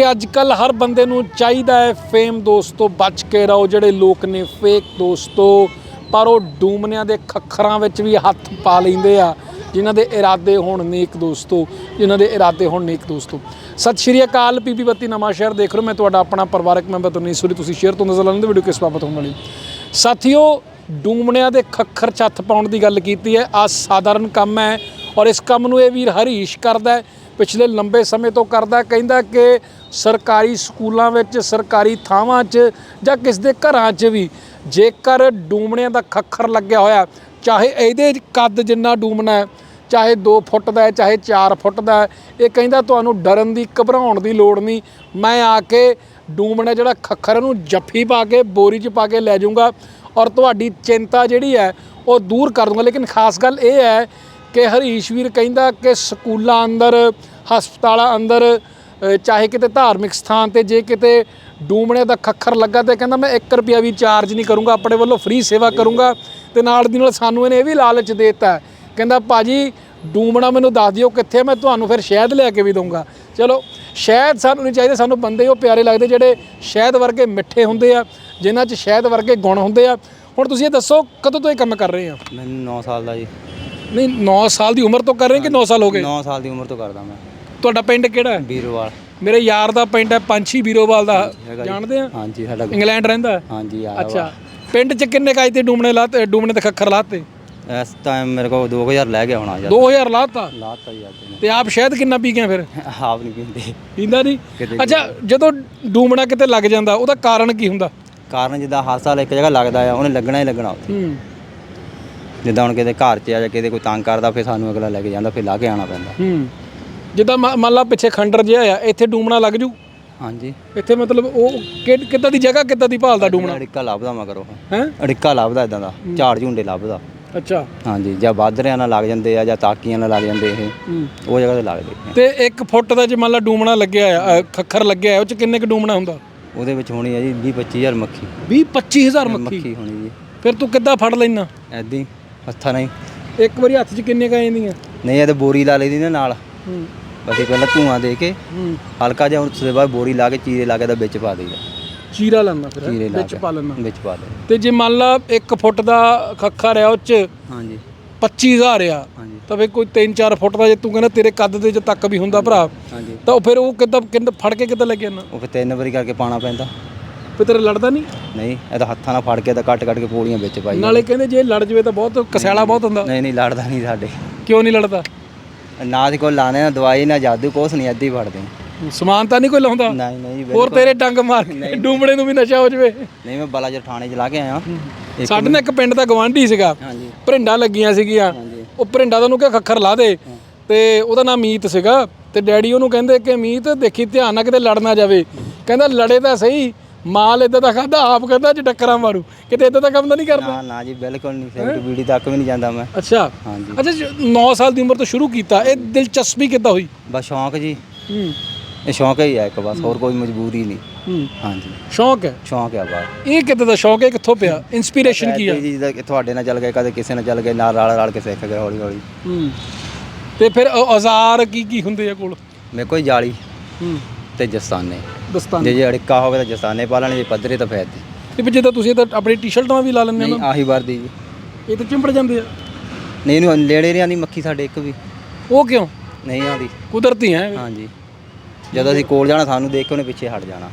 ਕਿ ਅੱਜ ਕੱਲ ਹਰ ਬੰਦੇ ਨੂੰ ਚਾਹੀਦਾ ਹੈ ਫੇਮ ਦੋਸਤੋ, ਬਚ ਕੇ ਰਹੋ। ਜਿਹੜੇ ਲੋਕ ਨੇ ਫੇਕ ਦੋਸਤੋ, ਪਰ ਉਹ ਡੂਮਨਿਆਂ ਦੇ ਖੱਖਰਾਂ ਵਿੱਚ ਵੀ ਹੱਥ ਪਾ ਲੈਂਦੇ ਆ, ਜਿਨ੍ਹਾਂ ਦੇ ਇਰਾਦੇ ਹੋਣ ਨੇਕ ਦੋਸਤੋ, ਜਿਨ੍ਹਾਂ ਦੇ ਇਰਾਦੇ ਹੋਣ ਨੇਕ ਦੋਸਤੋ। ਸਤਿ ਸ਼੍ਰੀ ਅਕਾਲ, ਪੀਪੀ ਬੱਤੀ, ਨਵਾਂ ਸ਼ਹਿਰ ਦੇਖ ਰਹੇ ਮੈਂ ਤੁਹਾਡਾ ਆਪਣਾ ਪਰਿਵਾਰਕ ਮੈਂਬਰ ਤੁਨੀ ਸੂਰੀ। ਤੁਸੀਂ ਸ਼ੇਅਰ ਤੋਂ ਨਜ਼ਰ ਆਉਂਦੇ ਵੀਡੀਓ ਕਿਸ ਬਾਬਤ ਹੋਣ ਵਾਲੀ ਸਾਥੀਓ, ਡੂਮਣਿਆਂ ਦੇ ਖੱਖਰ ਛੱਤ ਪਾਉਣ ਦੀ ਗੱਲ ਕੀਤੀ ਹੈ। ਆ ਸਾਧਾਰਨ ਕੰਮ ਹੈ ਔਰ ਇਸ ਕੰਮ ਨੂੰ ਇਹ ਵੀਰ ਹਰੀਸ਼ ਕਰਦਾ ਹੈ। ਪਿਛਲੇ ਲੰਬੇ ਸਮੇਂ ਤੋਂ ਕਰਦਾ ਕਹਿੰਦਾ ਕਿ ਸਰਕਾਰੀ ਸਕੂਲਾਂ ਵਿੱਚ, ਸਰਕਾਰੀ ਥਾਵਾਂ 'ਚ ਜਾਂ ਕਿਸ ਦੇ ਘਰਾਂ 'ਚ ਵੀ ਜੇਕਰ ਡੂਮਣਿਆਂ ਦਾ ਖੱਖਰ ਲੱਗਿਆ ਹੋਇਆ, ਚਾਹੇ ਇਹਦੇ ਕੱਦ ਜਿੰਨਾ ਡੂਮਣਾ ਹੈ, ਚਾਹੇ 2 ਫੁੱਟ ਦਾ ਹੈ, ਚਾਹੇ 4 ਫੁੱਟ ਦਾ ਹੈ, ਇਹ ਕਹਿੰਦਾ ਤੁਹਾਨੂੰ ਡਰਨ ਦੀ, ਘਬਰਾਉਣ ਦੀ ਲੋੜ ਨਹੀਂ। ਮੈਂ ਆ ਕੇ ਡੂਮਣਾ ਜਿਹੜਾ ਖੱਖਰ ਨੂੰ ਜੱਫੀ ਪਾ ਕੇ, ਬੋਰੀ 'ਚ ਪਾ ਕੇ ਲੈ ਜਾਊਂਗਾ ਔਰ ਤੁਹਾਡੀ ਚਿੰਤਾ ਜਿਹੜੀ ਹੈ, ਉਹ ਦੂਰ ਕਰ ਦੂੰਗਾ। ਲੇਕਿਨ ਖਾਸ ਗੱਲ ਇਹ ਹੈ ਕਿ ਹਰੀਸ਼ ਵੀਰ ਕਹਿੰਦਾ ਕਿ ਸਕੂਲਾਂ ਅੰਦਰ ਹਸਪਤਾਲਾਂ ਅੰਦਰ ਚਾਹੇ ਕਿਤੇ ਧਾਰਮਿਕ ਸਥਾਨ ਤੇ ਜੇ ਕਿਤੇ ਡੂਮਣੇ ਦਾ ਖੱਖਰ ਲੱਗਾ ਤੇ ਕਹਿੰਦਾ ਮੈਂ 1 ਰੁਪਿਆ ਵੀ ਚਾਰਜ ਨਹੀਂ ਕਰੂੰਗਾ ਆਪਣੇ ਵੱਲੋਂ ਫ੍ਰੀ ਸੇਵਾ ਕਰੂੰਗਾ ਤੇ ਨਾਲ ਦੀ ਨਾਲ ਸਾਨੂੰ ਇਹਨੇ ਇਹ ਵੀ ਲਾਲਚ ਦੇ ਦਿੱਤਾ। ਕਹਿੰਦਾ ਭਾਜੀ ਡੂਮਣਾ ਮੈਨੂੰ ਦੱਸ ਦਿਓ ਕਿੱਥੇ ਮੈਂ ਤੁਹਾਨੂੰ ਫਿਰ ਸ਼ਹਿਦ ਲਿਆ ਕੇ ਵੀ ਦਊਂਗਾ। ਚਲੋ ਸ਼ਹਿਦ ਸਾਨੂੰ ਨਹੀਂ ਚਾਹੀਦੇ ਸਾਨੂੰ ਬੰਦੇ ਉਹ ਪਿਆਰੇ ਲੱਗਦੇ ਜਿਹੜੇ ਸ਼ਹਿਦ ਵਰਗੇ ਮਿੱਠੇ ਹੁੰਦੇ ਆ ਜਿਨ੍ਹਾਂ 'ਚ ਸ਼ਹਿਦ ਵਰਗੇ ਗੁਣ ਹੁੰਦੇ ਆ। ਹੁਣ ਤੁਸੀਂ ਇਹ ਦੱਸੋ ਕਦੋਂ ਤੋਂ ਇਹ ਕੰਮ ਕਰ ਰਹੇ ਆ? ਮੈਨੂੰ 9 ਸਾਲ ਦਾ ਜੀ। ਨਹੀਂ 9 ਸਾਲ ਦੀ ਉਮਰ ਤੋਂ ਕਰ ਰਹੇ ਕਿ 9 ਸਾਲ ਹੋ ਗਏ? 9 ਸਾਲ ਦੀ ਉਮਰ ਤੋਂ ਕਰਦਾ ਮੈਂ। ਤੁਹਾਡਾ ਪਿੰਡ ਕਿਹੜਾ ਹੈ? ਵੀਰਵਾਲ ਮੇਰੇ ਯਾਰ ਦਾ ਪਿੰਡ ਹੈ ਪੰਛੀ ਵੀਰੋਵਾਲ ਦਾ। ਜਾਣਦੇ ਆ? ਹਾਂਜੀ ਸਾਡਾ ਇੰਗਲੈਂਡ ਰਹਿੰਦਾ ਹੈ? ਹਾਂਜੀ ਆ ਅੱਛਾ। ਪਿੰਡ 'ਚ ਕਿੰਨੇ ਕਾਜ ਤੇ ਡੂਮਣੇ ਲਾਤੇ ਡੂਮਣੇ ਤੇ ਖੱਖਰ ਲਾਤੇ? ਇਸ ਟਾਈਮ ਮੇਰੇ ਕੋਲ 2000 ਲੈ ਗਿਆ ਹੋਣਾ ਯਾਰ 2000 ਲਾਤਾ? ਲਾਤਾ ਅੱਜ। ਤੇ ਆਪ ਸ਼ਾਇਦ ਕਿੰਨਾ ਪੀ ਗਏ ਫਿਰ? ਨੇ ਆਪ ਨਹੀਂ ਪੀਂਦੇ। ਪੀਂਦਾ ਨਹੀਂ? ਕਿਤੇ ਅੱਛਾ ਜਦੋਂ ਡੂਮਣਾ ਕਿਤੇ ਲੱਗ ਜਾਂਦਾ ਉਹਦਾ ਕਾਰਨ ਕੀ ਹੁੰਦਾ? ਕਾਰਨ ਜਿੱਦਾਂ ਹਰ ਸਾਲ ਇੱਕ ਜਗ੍ਹਾ ਲੱਗਦਾ ਆ ਉਹਨੇ ਲੱਗਣਾ ਹੀ ਲੱਗਣਾ ਉੱਥੇ। ਹੂੰ। ਜਿੱਦਾਂ ਹੁਣ ਕਿਤੇ ਘਰ 'ਚ ਆ ਜਾਂ ਕਿਤੇ ਕੋਈ ਤੰਗ ਕਰਦਾ ਫਿਰ ਸਾਨੂੰ ਅਗਲਾ ਲੈ ਕੇ ਜਾਂਦਾ ਫਿਰ ਲਾ ਕੇ ਆਉਣਾ ਪੈਂਦਾ। ਹੂੰ। ਜਿੱਦਾਂ ਮ- ਮੰਨ ਲਾ ਪਿੱਛੇ ਖੰਡਰ ਜਿਹਾ ਆ ਇੱਥੇ ਡੂਮਣਾ ਲੱਗ ਜੂ। ਹਾਂਜੀ। ਇੱਥੇ ਮਤਲਬ ਉਹ ਕਿ- ਕਿੱਦਾਂ ਦੀ ਜਗ੍ਹਾ ਕਿੱਦਾਂ ਦੀ ਭਾਲਦਾ ਡੂਮਣਾ? ਅੜਿੱਕਾ ਲੱਭਦਾ ਮਗਰ ਉਹ। ਹੈ? ਅੜਿੱਕਾ ਲੱਭਦਾ ਇਦਾਂ ਦਾ ਝਾੜ ਝੁੰਡੇ ਲੱਭਦਾ। ਅੱਛਾ। ਹਾਂਜੀ ਜਾਂ ਬਾਦਰਿਆਂ ਨਾਲ ਲੱਗ ਜਾਂਦੇ ਆ ਜਾਂ ਤਾਕੀਆਂ ਨਾਲ ਲੱਗ ਜਾਂਦੇ ਇਹ। ਹੂੰ। ਉਹ ਜਗ੍ਹਾ ਤੇ ਲੱਗਦੇ ਤੇ 1 ਫੁੱਟ ਦਾ ਜੇ ਮੰਨ ਲਾ ਡੂਮਣਾ ਲੱਗਿਆ ਆ ਅ, ਖੱਖਰ ਲੱਗਿਆ ਆ, ਉਹ ਚ ਕਿੰਨੇ ਕ ਡੂਮਣਾ ਹੁੰਦਾ? ਉਹਦੇ ਵਿੱਚ ਹੋਣੀ ਹੈ ਜੀ 20 25000 ਮੱਖੀ। 20 25000 ਮੱਖੀ? ਮੱਖੀ ਹੋਣੀ ਜੀ। ਫਿਰ ਤੂੰ ਕਿੱਦਾਂ ਫੜ ਲੈਣਾ ਐਦਾਂ ਹੱਥਾਂ ਨਾਲ ਹੀ। ਇੱਕ ਵਾਰੀ ਹੱਥ 'ਚ ਕਿੰਨੇ ਕ ਆ ਜਾਂਦੀਆਂ? ਨਹੀਂ ਇਹ ਤਾਂ ਬੋਰੀ ਲਾ ਲਈਦੀ ਨਾ ਨਾਲ। ਅਸੀਂ ਪਹਿਲਾਂ ਧੂਆਂ ਦੇ ਕੇ ਹੂੰ। ਹਲਕਾ ਜਿਹਾ ਉਸ ਦੇ ਬਾਅਦ ਬੋਰੀ ਲਾ ਕੇ ਚੀਰੇ ਲਾ ਕੇ ਤਾਂ ਵਿੱਚ ਪਾ ਦੇਈਦਾ। ਚੀਰਾ ਲਾਣਾ ਫਿਰ ਹੈਂ? ਚੀਰੇ ਲਾ ਵਿੱਚ ਕੇ ਪਾ ਲੈਣਾ ਵਿੱਚ ਪਾ ਦੇ ਤੇ ਜੇ ਮੰਨ ਲਾ 1 ਫੁੱਟ ਦਾ ਖੱਖਰ ਆ ਉਹ 'ਚ ਹਾਂਜੀ 25000 ਆ ਹਾਂਜੀ। ਤਾਂ ਫਿਰ ਕੋਈ 3-4 ਫੁੱਟ ਦਾ ਜੇ ਤੂੰ ਕਹਿੰਦਾ ਤੇਰੇ ਕੱਦ ਦੇ ਚ ਤੱਕ ਵੀ ਹੁੰਦਾ ਭਰਾ ਹਾਂਜੀ। ਤਾਂ ਉਹ ਫਿਰ ਉਹ ਕਿੱਦਾਂ ਕਿੰਦ ਫੜ ਕੇ ਕਿੱਦਾਂ ਲੈ ਕੇ ਉਹ ਫਿਰ ਤਿੰਨ ਵਾਰੀ ਕਰਕੇ ਪਾਣਾ ਪੈਂਦਾ। ਫਿਰ ਤੇਰਾ ਲੜਦਾ ਨਹੀਂ? ਨਹੀਂ ਇਹ ਤਾਂ ਹੱਥਾਂ ਨਾਲ ਫੜ ਕੇ ਤਾਂ ਕੱਟ ਕੱਟ ਕੇ ਪੋਲੀਆਂ ਵਿੱਚ ਪਾਈ ਨਾਲੇ ਕਹਿੰਦੇ ਜੇ ਲੜ ਜਵੇ ਤਾਂ ਬਹੁਤ ਕਸੈਲਾ ਬਹੁਤ ਹੁੰਦਾ। ਨਹੀਂ ਨਹੀਂ ਲੜਦਾ ਨਹੀਂ ਸਾਡੇ। ਕਿਉਂ ਨਹੀਂ ਲੜਦਾ? ਨਾ ਦੀ ਕੋਈ ਲਾਣੇ ਨਾ ਦਵਾਈ ਨਾ ਜਾਦੂ ਕੁਛ ਨਹੀਂ ਅੱਧੀ ਫੜਦੇ ਸਮਾਨ ਤਾਂ ਨਹੀਂ ਕੋਈ ਲਾਉਂਦਾ? ਨਹੀਂ ਨਹੀਂ ਹੋਰ ਤੇਰੇ ਡੰਗ ਮਾਰ ਕੇ ਡੂਮੜੇ ਨੂੰ ਵੀ ਨਸ਼ਾ ਹੋ ਜਵੇ। ਨਹੀਂ ਮੈਂ ਬਲਾਜਰ ਥਾਣੇ ਚ ਲਾ ਕੇ ਆਇਆ। ਸਾਡੇ ਨਾਲ ਇੱਕ ਪਿੰਡ ਦਾ ਗਵਾਂਢੀ ਸੀਗਾ। ਹਾਂਜੀ। ਭਰਿੰਡਾ ਲੱਗੀਆਂ ਸੀਗੀਆਂ। ਉਹ ਭਰਿੰਡਾ ਦਾ ਉਹਨੂੰ ਕਿਹਾ ਖੱਖਰ ਲਾ ਦੇ। ਤੇ ਉਹਦਾ ਨਾਮ ਮੀਤ ਸੀਗਾ। ਤੇ ਡੈਡੀ ਉਹਨੂੰ ਕਹਿੰਦੇ ਕਿ ਮੀਤ ਦੇਖੀ ਧਿਆਨ ਨਾਲ ਕਿਤੇ ਲੜ ਨਾ ਜਾਵੇ। ਕਹਿੰਦਾ ਲੜੇ ਤਾਂ ਸਹੀ ਮਾਲ ਇਦਾਂ ਦਾ ਖਾਦਾ ਆਪ ਕਹਿੰਦਾ ਚ ਟੱਕਰਾਂ ਮਾਰੂ। ਕਿਤੇ ਇਦਾਂ ਦਾ ਕੰਮ ਤਾਂ ਨਹੀਂ ਕਰਦਾ? ਨਾ ਨਾ ਜੀ ਬਿਲਕੁਲ ਨਹੀਂ ਸਿਗਰਟ ਬੀੜੀ ਤੱਕ ਵੀ ਨਹੀਂ ਜਾਂਦਾ ਮੈਂ। ਅੱਛਾ। ਹਾਂਜੀ। ਅੱਛਾ 9 ਸਾਲ ਦੀ ਉਮਰ ਤੋਂ ਸ਼ੁਰੂ ਕੀਤਾ ਇਹ ਦਿਲਚਸਪੀ ਕਿੱਦਾਂ ਹੋਈ? ਬਸ ਸ਼ੌਂਕ ਜੀ। ਹੂੰ। ਇਹ ਸ਼ੌਂਕ ਹੀ ਆ ਇੱਕ ਬਸ ਹੋਰ ਕੋਈ ਮਜਬੂਰੀ ਨਹੀਂ। ਹੂੰ। ਹਾਂਜੀ। ਸ਼ੌਂਕ ਹੈ? ਸ਼ੌਂਕ ਆ ਬਸ। ਇਹ ਕਿੱਦਾਂ ਦਾ ਸ਼ੌਂਕ ਹੈ ਕਿੱਥੋਂ ਪਿਆ? ਇਨਸਪੀਰੇਸ਼ਨ ਕੀ ਆ? ਜੀ ਕਿ ਤੁਹਾਡੇ ਨਾਲ ਚੱਲ ਗਏ ਕਦੇ ਕਿਸੇ ਨਾਲ ਚੱਲ ਗਏ ਨਾਲ ਰਲ ਰਲ ਕੇ ਸਿੱਖ ਗਏ ਹੌਲੀ ਹੌਲੀ ਹੂੰ। ਤੇ ਫਿਰ ਔਜ਼ਾਰ ਕੀ ਕੀ ਹੁੰਦੇ ਆ ਕੋਲ? ਮੇਰੇ ਕੋਲ ਜਾਲੀ ਹੂੰ। ਤੇ ਜਸਤਾਨੇ। ਦਸਤਾਨ? ਜੇ ਜੇ ਅੜਿੱਕਾ ਹੋਵੇ ਤਾਂ ਜਸਤਾਨੇ ਪਾ ਲੈਣੇ ਜੇ ਪੱਧਰੇ ਤਾਂ ਫੈਦ ਤੇ ਫਿਰ ਜਦੋਂ ਤੁਸੀਂ ਇਹ ਤਾਂ ਆਪਣੀ ਟੀ-ਸ਼ਰਟਾਂ ਵੀ ਲਾ ਲੈਂਦੇ ਹੋ ਨਹੀਂ ਨਾ? ਆਹੀ ਵਰਦੀ ਜੀ। ਇਹ ਤਾਂ ਚਿੰਪੜ ਜਾਂਦੇ ਆ। ਨਹੀਂ ਇਹਨੂੰ ਨੇੜੇ ਰਿਆਂ ਦੀ ਮੱਖੀ ਸਾਡੇ ਇੱਕ ਵੀ। ਉਹ ਕਿਉਂ? ਨਹੀਂ ਆਉਂਦੀ। ਕੁਦਰਤੀ ਹੈ। ਹਾਂਜੀ। ਜਦੋਂ ਅਸੀਂ ਕੋਲ ਜਾਣਾ ਸਾਨੂੰ ਦੇਖ ਕੇ ਉਹਨੇ ਪਿੱਛੇ ਹਟ ਜਾਣਾ।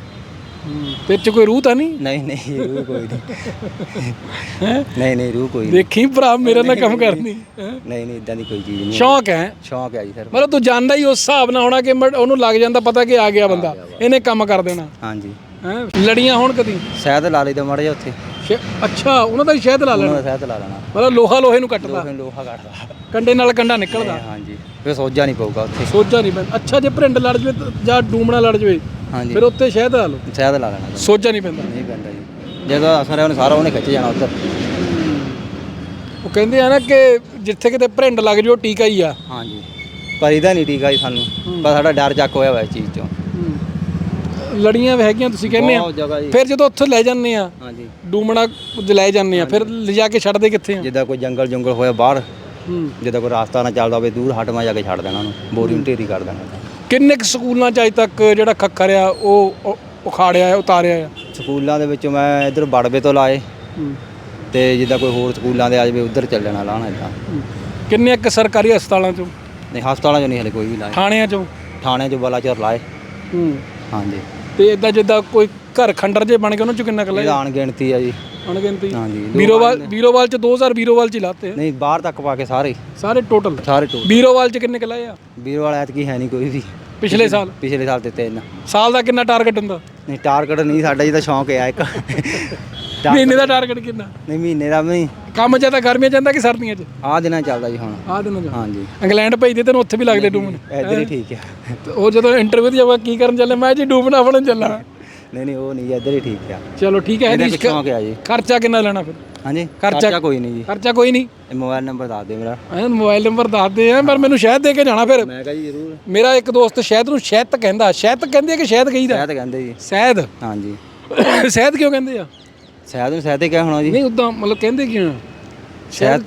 ਤੇ ਚ ਕੋਈ ਰੂਹ ਤਾਂ ਨਹੀਂ? ਨਹੀਂ ਨਹੀਂ ਰੂਹ ਕੋਈ ਨਹੀਂ। ਹੈ? ਨਹੀਂ ਨਹੀਂ ਰੂਹ ਕੋਈ ਨਹੀਂ। ਦੇਖੀ ਭਰਾ ਮੇਰੇ ਨਾਲ ਕੰਮ ਕਰਨੀ। ਹੈਂ? ਨਹੀਂ ਨਹੀਂ ਇਦਾਂ ਦੀ ਕੋਈ ਚੀਜ਼ ਨਹੀਂ। ਸ਼ੌਂਕ ਹੈ? ਸ਼ੌਂਕ ਹੈ ਜੀ ਸਰ। ਮਤਲਬ ਤੂੰ ਜਾਣਦਾ ਹੀ ਉਸ ਹਿਸਾਬ ਨਾਲ ਹੋਣਾ ਕਿ ਮ- ਉਹਨੂੰ ਲੱਗ ਜਾਂਦਾ ਪਤਾ ਕਿ ਆ ਗਿਆ ਬੰਦਾ। ਇਹਨੇ ਕੰਮ ਕਰ ਦੇਣਾ। ਹਾਂਜੀ। ਹੈ? ਲੜੀਆਂ ਹੋਣ ਕਦੀ? ਸ਼ਾਇਦ ਲਾ ਲਈ ਤਾਂ ਮੜ ਜਾ ਉੱਥੇ। ਅੱਛਾ ਉਹਨਾਂ ਦਾ ਹੀ ਸ਼ਹਿਦ ਲਾ ਲੈਣਾ। ਉਹਨਾਂ ਦਾ ਲਾ ਲੈਣਾ। ਮਤਲਬ ਲੋਹਾ ਲੋਹੇ ਨੂੰ ਕੱਟਦਾ। ਲੋਹੇ ਲੋਹਾ ਕੱਟਦਾ। ਕੰਡੇ ਨਾਲ ਕੰਡਾ ਨਿਕਲਦਾ। ਹਾਂਜੀ। ਫਿਰ ਸੋਜਾ ਨਹੀਂ ਪਊਗਾ ਉੱਥੇ। ਸੋਜਾ ਨਹੀਂ ਪੈਂਦਾ। ਅੱਛਾ ਜੇ ਭਰਿੰਡ ਲੜ ਜਵੇ ਤਾਂ- ਜਾਂ ਡੂਮਣਾ ਲੜ ਜਵੇ ਹਾਂਜੀ। ਫਿਰ ਉੱਤੇ ਸ਼ਹਿਦ ਲਾ ਲਓ। ਸ਼ਾਇਦ ਲਾ ਲੈਣਾ। ਸੋਜਾ ਨਹੀਂ ਪੈਂਦਾ। ਨਹੀਂ ਪੈਂਦਾ ਜੀ। ਜਦੋਂ ਅਸਰ ਉਹਨੇ ਸਾਰਾ ਉਹਨੇ ਖਿੱਚ ਜਾਣਾ ਉੱਧਰ। ਉਹ ਕਹਿੰਦੇ ਆ ਨਾ ਕਿ ਜਿੱਥੇ ਕਿਤੇ ਭਰਿੰਡ ਲੱਗ ਜਾਓ ਟੀਕਾ ਹੀ ਆ। ਹਾਂਜੀ। ਪਰ ਇਹਦਾ ਨਹੀਂ ਆ ਜੀ ਸਾਨੂੰ। ਪਰ ਸਾਡਾ ਡਰ ਚੱਕ ਹੋਇਆ ਹੋਇਆ ਇਸ ਚੀਜ਼ ਤੋਂ ਲੜੀਆਂ ਹੈਗੀਆਂ ਤੁਸੀਂ ਕਹਿੰਦੇ ਆ। ਬਹੁਤ ਜਗ੍ਹਾ ਜੀ। ਫਿਰ ਜਦੋਂ ਉੱਥੇ ਲੈ ਜਾਂਦੇ ਆ ਹਾਂਜੀ। ਡੂਮਣਾ ਲੈ ਜਾਂਦੇ ਆ ਫਿਰ ਲਿਜਾ ਕੇ ਛੱਡਦੇ ਕਿੱਥੇ ਆ? ਜਿੱਦਾਂ ਕੋਈ ਜੰਗਲ ਜੰਗਲ ਹੋਇਆ ਬਾਹਰ ਹੂੰ। ਜਿੱਦਾਂ ਕੋਈ ਰਾਸਤਾ ਨਾ ਚੱਲਦਾ ਹੋਵੇ ਦੂਰ ਹਟਵਾ ਜਾ ਕੇ ਛੱਡ ਦੇਣਾ ਉਹਨੂੰ ਬੋਰੀ ਨੂੰ ਢੇਰੀ ਕਰ ਦੇਣਾ ਕਿੰਨੇ ਕੁ ਸਕੂਲਾਂ ਚ ਅਜੇ ਤੱਕ ਜਿਹੜਾ ਖੱਖਰ ਆ ਉਹ ਉਹ ਉਖਾੜਿਆ ਹੈ ਉਤਾਰਿਆ ਆ? ਸਕੂਲਾਂ ਦੇ ਵਿੱਚੋਂ ਮੈਂ ਇਧਰ ਬੜਵੇ ਤੋਂ ਲਾਏ। ਤੇ ਜਿੱਦਾਂ ਕੋਈ ਹੋਰ ਸਕੂਲਾਂ ਦੇ ਆ ਜਾਵੇ ਉਧਰ ਚੱਲ ਜਾਣਾ ਲਾਣਾ ਇਦਾਂ। ਕਿੰਨੇ ਕੁ ਸਰਕਾਰੀ ਹਸਪਤਾਲਾਂ ਚੋਂ? ਨਹੀਂ ਹਸਪਤਾਲਾਂ 'ਚ ਨਹੀਂ ਹਲੇ ਕੋਈ ਵੀ ਲਾਏ। ਥਾਣਿਆਂ ਚੋਂ? ਥਾਣੇ 'ਚ ਬਲਾਚੌਰ ਲਾਏ। ਹੂੰ। ਹਾਂਜੀ। ਤੇ ਇਦਾਂ ਜਿੱਦਾਂ ਕੋਈ ਘਰ ਖੰਡਰ ਜੇ ਬਣ ਕੇ ਉਹਨਾਂ ਚੋਂ ਕਿੰਨਾ ਕੁ ਇਹ ਲਾਇਆ ਅਣਗਿਣਤੀ ਆ ਜੀ। ਅਣਗਿਣਤੀ। ਹਾਂਜੀ ਵੀਰੋਵਾਲ ਵੀਰੋਵਾਲ ਚ 2000 ਵੀਰੋਵਾਲ ਚ ਹੀ ਲਾਤੇ ਆ। ਨਹੀਂ ਬਾਹਰ ਤੱਕ ਪਾ ਕੇ ਸਾਰੇ। ਸਾਰੇ ਟੋਟਲ ਸਾਰੇ ਟੋਲ ਵੀਰੋਵਾਲ ਚ ਕਿੰਨੇ ਕੁ ਲਾਏ ਆ? ਵੀਰ ਵਾਲਾ ਐਤਕੀ ਹੈ ਨਹੀਂ ਕੋਈ ਵੀ। ਪਿਛਲੇ ਸਾਲ। ਪਿਛਲੇ ਸਾਲ ਤੇ ਤਿੰਨ ਸਾਲ ਦਾ ਕਿੰਨਾ ਟਾਰਗੇਟ ਹੁੰਦਾ? ਨਹੀਂ ਟਾਰਗੇਟ ਨਹੀਂ ਸਾਡਾ ਜੀ ਤਾਂ ਸ਼ੌਂਕ ਹੈ ਇੱਕ। ਟਾ- ਮਹੀਨੇ ਦਾ ਟਾਰਗੇਟ ਕਿੰਨਾ? ਨਹੀਂ ਮਹੀਨੇ ਦਾ ਵੀ। ਨਹੀਂ ਕੰਮ ਜ਼ਿਆਦਾ ਗਰਮੀਆਂ ਜਾਂਦਾ ਕਿ ਸਰਦੀਆਂ ਚ? ਆਹ ਦਿਨਾਂ ਚੱਲਦਾ ਜੀ ਹੁਣ। ਆਹ ਦਿਨਾਂ ਚ। ਹਾਂਜੀ। ਇੰਗਲੈਂਡ ਭੇਜਦੇ ਤੈਨੂੰ ਉੱਥੇ ਵੀ ਲੱਗਦੇ ਡੂਮਨ ਇੱਧਰ ਹੀ ਠੀਕ ਆ। ਤੇ ਉਹ ਜਦੋਂ ਇੰਟਰਵਿਊ ਤੇ ਜਾਵਾ ਕੀ ਕਰਨ ਚੱਲੇ ਮੈਂ ਜੀ ਡੂਮਨਾ ਬਣਨ ਚੱਲਾ। ਨਹੀਂ ਨਹੀਂ ਉਹ ਨਹੀਂ ਇੱਧਰ ਹੀ ਠੀਕ ਆ। ਚਲੋ ਠੀਕ ਹੈ ਇਹਦਾ ਸ਼ੌਂਕ ਆ ਜੀ। ਖਰਚਾ ਕਿੰਨਾ ਲੈਣਾ ਫਿਰ? ਹਾਂਜੀ ਖਰਚਾ- ਕੋਈ ਨਹੀਂ ਜੀ। ਖਰਚਾ ਕੋਈ ਨਹੀਂ? ਇਹ ਮੋਬਾਈਲ ਨੰਬਰ ਦੱਸ ਦਿਓ ਮੇਰਾ। ਐਨ ਮੋਬਾਈਲ ਨੰਬਰ ਦੱਸਦੇ ਆ ਪਰ ਮੈਨੂੰ ਸ਼ਹਿਦ ਦੇ ਕੇ ਜਾਣਾ ਫਿਰ। ਮੈਂ ਕਹਾਂ ਜੀ ਜ਼ਰੂਰ। ਮੇਰਾ ਇੱਕ ਦੋਸਤ ਸ਼ਹਿਦ ਨੂੰ ਸ਼ਹਿਦ ਕਹਿੰਦਾ ਸ਼ਹਿਦ ਕਹਿੰਦੇ ਆ ਕਿ ਸ਼ਹਿਦ ਕਹੀਦਾ? ਸ਼ਾਇਦ ਕਹਿੰਦੇ ਜੀ। ਸ਼ਹਿਦ? ਹਾਂਜੀ। ਸ਼ਹਿਦ ਕਿਉਂ ਕਹਿੰਦੇ ਆ? ਸ਼ਾਇਦ ਨੂੰ ਸ਼ਾਇਦ ਹੀ ਕਿਆ ਹੋਣਾ ਜੀ। ਨਹੀਂ ਉਦਾਂ ਮਤਲਬ ਕਹਿੰਦੇ ਕਿਉਂ ਆ? ਸ਼ਾਇਦ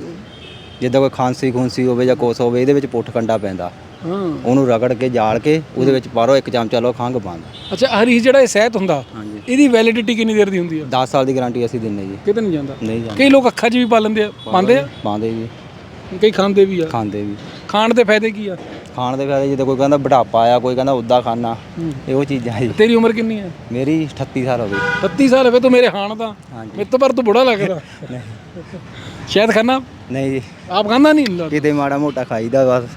ਜਿੱਦਾਂ ਕੋਈ ਖਾਂਸੀ ਖੁੰਸੀ ਹੋਵੇ ਜਾਂ ਕੋਸ ਹੋਵੇ ਇਹਦੇ ਵਿੱਚ ਪੁੱਠ ਕੰਡਾ ਪੈਂਦਾ। ਹਾਂ। ਉਹਨੂੰ ਰਗੜ ਕੇ ਜਾਲ ਕੇ ਉਹਦੇ ਵਿੱਚ ਪਾਰੋ ਇੱਕ ਚਮਚਾ ਲਓ ਖੰਗ ਬੰਦ। ਅੱਛਾ ਹਰੀਸ਼ ਜਿਹੜਾ ਇਹ ਸ਼ਹਿਦ ਹੁੰਦਾ ਹਾਂਜੀ। ਇਹਦੀ ਵੈਲਿਡਿਟੀ ਕਿੰਨੀ ਦੇਰ ਦੀ ਹੁੰਦੀ ਆ? 10 ਸਾਲ ਦੀ ਗਾਰੰਟੀ ਅਸੀਂ ਦਿੰਨੇ ਜੀ। ਕਿਤੇ ਨਹੀਂ ਜਾਂਦਾ? ਨਹੀਂ ਜਾਂਦੇ। ਕਈ ਲੋਕ ਅੱਖਾਂ 'ਚ ਵੀ ਪਾ ਲੈਂਦੇ ਆ ਪਾਉਂਦੇ ਆ। ਪਾਉਂਦੇ ਜੀ। ਕਈ ਖਾਂਦੇ ਵੀ ਆ। ਖਾਂਦੇ ਵੀ। ਖਾਣ ਦੇ ਫਾਇਦੇ ਕੀ ਆ? ਖਾਣ ਦੇ ਫਾਇਦੇ ਜਿੱਦਾਂ ਕੋਈ ਕਹਿੰਦਾ ਬੁਢਾਪਾ ਆ ਕੋਈ ਕਹਿੰਦਾ ਉੱਦਾਂ ਖਾਣਾ ਇਹ ਉਹ ਚੀਜ਼ਾਂ ਜੀ। ਤੇਰੀ ਉਮਰ ਕਿੰਨੀ ਹੈ? ਮੇਰੀ 38 ਸਾਲ ਹੋ ਗਈ। 32 ਸਾਲ ਹੋਵੇ ਤੂੰ ਮੇਰੇ ਹਾਣ ਦਾ ਹਾਂਜੀ। ਮੇਰੇ ਤੋਂ ਪਰ ਤੂੰ ਬੁੜਾ ਲੱਗਦਾ। ਸ਼ਾਇਦ ਖਾਣਾ ਨਹੀਂ ਜੀ। ਆਪ ਖਾਂਦਾ ਨਹੀਂ? ਕਿਤੇ ਮਾੜਾ ਮੋਟਾ ਖਾਈਦਾ ਬਸ।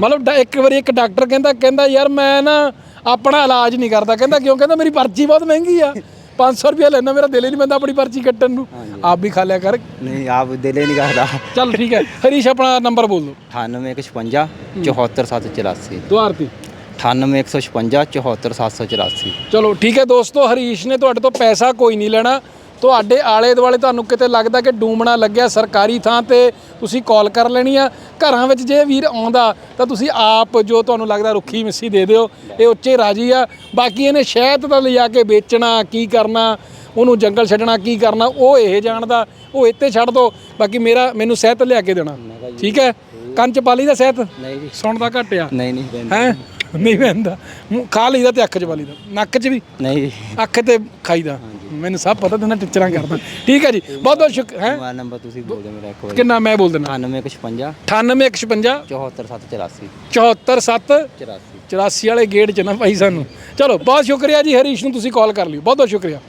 ਮਤਲਬ ਡਾ- ਇੱਕ ਵਾਰੀ ਇੱਕ ਡਾਕਟਰ ਕਹਿੰਦਾ ਕਹਿੰਦਾ ਯਾਰ ਮੈਂ ਨਾ ਆਪਣਾ ਇਲਾਜ ਨਹੀਂ ਕਰਦਾ। ਕਹਿੰਦਾ ਕਿਉਂ? ਕਹਿੰਦਾ ਮੇਰੀ ਪਰਚੀ ਬਹੁਤ ਮਹਿੰਗੀ ਆ। 500 ਰੁਪਏ ਲੈਣਾ ਮੇਰਾ ਦਿਲ ਹੀ ਨਹੀਂ ਪੈਂਦਾ ਆਪਣੀ ਪਰਚੀ ਕੱਟਣ ਨੂੰ। ਆਪ ਵੀ ਖਾ ਲਿਆ ਕਰ। ਨਹੀਂ ਆਪ ਦਿਲੇ ਨਹੀਂ ਕਰਦਾ। ਚੱਲ ਠੀਕ ਹੈ। ਹਰੀਸ਼ ਆਪਣਾ ਨੰਬਰ ਬੋਲ ਦਿਓ। 9856 74784 ਦੁਆਰ ਤੇ 9816 74784 ਚਲੋ ਠੀਕ ਹੈ ਦੋਸਤੋ ਹਰੀਸ਼ ਨੇ ਤੁਹਾਡੇ ਤੋਂ ਪੈਸਾ ਕੋਈ ਨਹੀਂ ਲੈਣਾ। ਤੁਹਾਡੇ ਆਲੇ ਦੁਆਲੇ ਤੁਹਾਨੂੰ ਕਿਤੇ ਲੱਗਦਾ ਕਿ ਡੂਮਣਾ ਲੱਗਿਆ ਸਰਕਾਰੀ ਥਾਂ ਤੇ ਤੁਸੀਂ ਕਾਲ ਕਰ ਲੈਣੀ ਆ। ਘਰਾਂ ਵਿੱਚ ਜੇ ਵੀਰ ਆਉਂਦਾ ਤਾਂ ਤੁਸੀਂ ਆਪ ਜੋ ਤੁਹਾਨੂੰ ਲੱਗਦਾ ਰੁੱਖੀ ਮਿੱਸੀ ਦੇ ਦਿਓ। ਇਹ ਉੱਚੇ ਰਾਜੀ ਆ। ਬਾਕੀ ਇਹਨੇ ਸ਼ਹਿਦ ਤਾਂ ਲਿਜਾ ਕੇ ਵੇਚਣਾ ਕੀ ਕਰਨਾ ਉਹਨੂੰ ਜੰਗਲ ਛੱਡਣਾ ਕੀ ਕਰਨਾ ਉਹ ਇਹ ਜਾਣਦਾ। ਉਹ ਇੱਥੇ ਛੱਡ ਦੋ। ਬਾਕੀ ਮੇਰਾ ਮੈਨੂੰ ਸਹਿਤ ਲਿਆ ਕੇ ਦੇਣਾ। ਠੀਕ ਹੈ? ਕੰਨ ਚ ਪਾ ਲਈ ਦਾ ਸਹਿਤ? ਨਹੀਂ ਜੀ। ਸੁਣਦਾ ਘੱਟ ਆ ਨਹੀਂ ਨਹੀਂ। ਹੈ? ਨਹੀਂ। ਮੂੰਹ ਖਾ ਲਈਦਾ ਤੇ ਅੱਖ 'ਚ ਪਾ ਲਈਦਾ ਨੱਕ 'ਚ ਵੀ। ਨਹੀਂ ਅੱਖ ਤੇ ਖਾਈਦਾ ਮੈਨੂੰ ਸਭ ਪਤਾ ਤੇ ਨਾ ਟੀਚਰਾਂ ਕਰਦਾ। ਠੀਕ ਹੈ ਜੀ ਬਹੁਤ ਬਹੁਤ ਸ਼ੁਕਰ ਹੈ? ਮੋਬਾਈਲ ਨੰਬਰ ਤੁਸੀਂ ਬੋਲ ਦਿਓ ਮੇਰਾ ਇੱਕ ਵਾਰੀ। ਕਿੰਨਾ ਮੈਂ ਬੋਲ ਦਿੰਦਾ 9856 9855 74784 747 84 84 ਵਾਲੇ ਗੇਟ 'ਚ ਨਾ ਭਾਈ ਸਾਨੂੰ। ਚਲੋ ਬਹੁਤ ਸ਼ੁਕਰੀਆ ਜੀ ਹਰੀਸ਼ ਨੂੰ ਤੁਸੀਂ ਕਾਲ ਕਰ ਲਿਓ। ਬਹੁਤ ਬਹੁਤ ਸ਼ੁਕਰੀਆ।